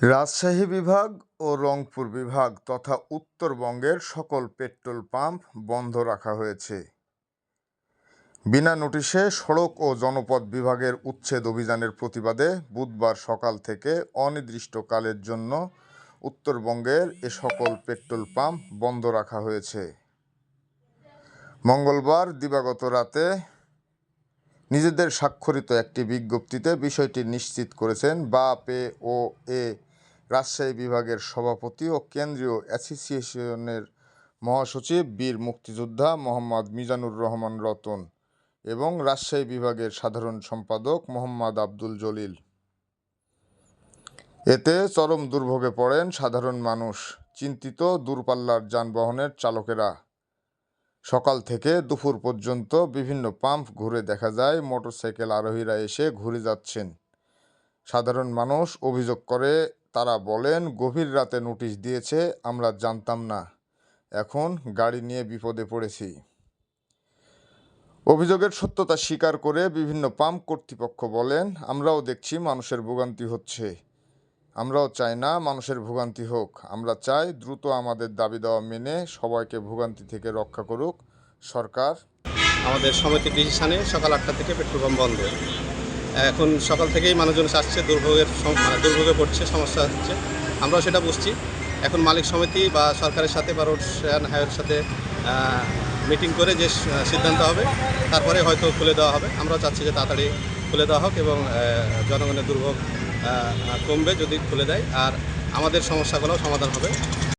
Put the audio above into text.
রাজশাহী বিভাগ ও রংপুর বিভাগ তথা উত্তরবঙ্গের সকল পেট্রোল পাম্প বন্ধ রাখা হয়েছে। বিনা নোটিশে সড়ক ও জনপথ বিভাগের উচ্ছেদ অভিযানের প্রতিবাদে বুধবার সকাল থেকে অনির্দিষ্টকালের জন্য উত্তরবঙ্গের এ সকল পেট্রোল পাম্প বন্ধ রাখা হয়েছে। মঙ্গলবার দিবাগত রাতে নিজেদের স্বাক্ষরিত একটি বিজ্ঞপ্তিতে বিষয়টি নিশ্চিত করেছেন বাপে ও এ রাজশাহী বিভাগের সভাপতি ও কেন্দ্রীয় অ্যাসোসিয়েশনের মহাসচিব বীর মুক্তিযোদ্ধা মোহাম্মদ মিজানুর রহমান রতন এবং রাজশাহী বিভাগের সাধারণ সম্পাদক মোহাম্মদ আব্দুল জলিল। এতে চরম দুর্ভোগে পড়েন সাধারণ মানুষ, চিন্তিত দূরপাল্লার যানবাহনের চালকেরা। সকাল থেকে দুপুর পর্যন্ত বিভিন্ন পাম্প ঘুরে দেখা যায়, মোটরসাইকেল আরোহীরা এসে ঘুরে যাচ্ছেন। সাধারণ মানুষ অভিযোগ করে, তারা বলেন, গভীর রাতে নোটিশ দিয়েছে, আমরা জানতাম না। এখন গাড়ি নিয়ে বিপদে পড়েছি। অভিযোগের সত্যতা স্বীকার করে বিভিন্ন পাম্প কর্তৃপক্ষ বলেন, আমরাও দেখছি মানুষের ভোগান্তি হচ্ছে। আমরাও চাই না মানুষের ভোগান্তি হোক। আমরা চাই দ্রুত আমাদের দাবি দেওয়া মেনে সবাইকে ভোগান্তি থেকে রক্ষা করুক সরকার। আমাদের সমিতি ডিসিশনে সকাল আটটা থেকে পেট্রোল পাম্প বন্ধ। এখন সকাল থেকেই মানুষজন আসছে, দুর্ভোগের মানে দুর্ভোগে পড়ছে, সমস্যা হচ্ছে। আমরাও সেটা বুঝছি। এখন মালিক সমিতি বা সরকারের সাথে বা রোড অ্যান্ড হাইওয়ের সাথে মিটিং করে যে সিদ্ধান্ত হবে, তারপরে হয়তো খুলে দেওয়া হবে। আমরাও চাচ্ছি যে তাড়াতাড়ি খুলে দেওয়া হোক এবং জনগণের দুর্ভোগ কমবে যদি খুলে দেয় আর আমাদের সমস্যাগুলো সমাধান হবে।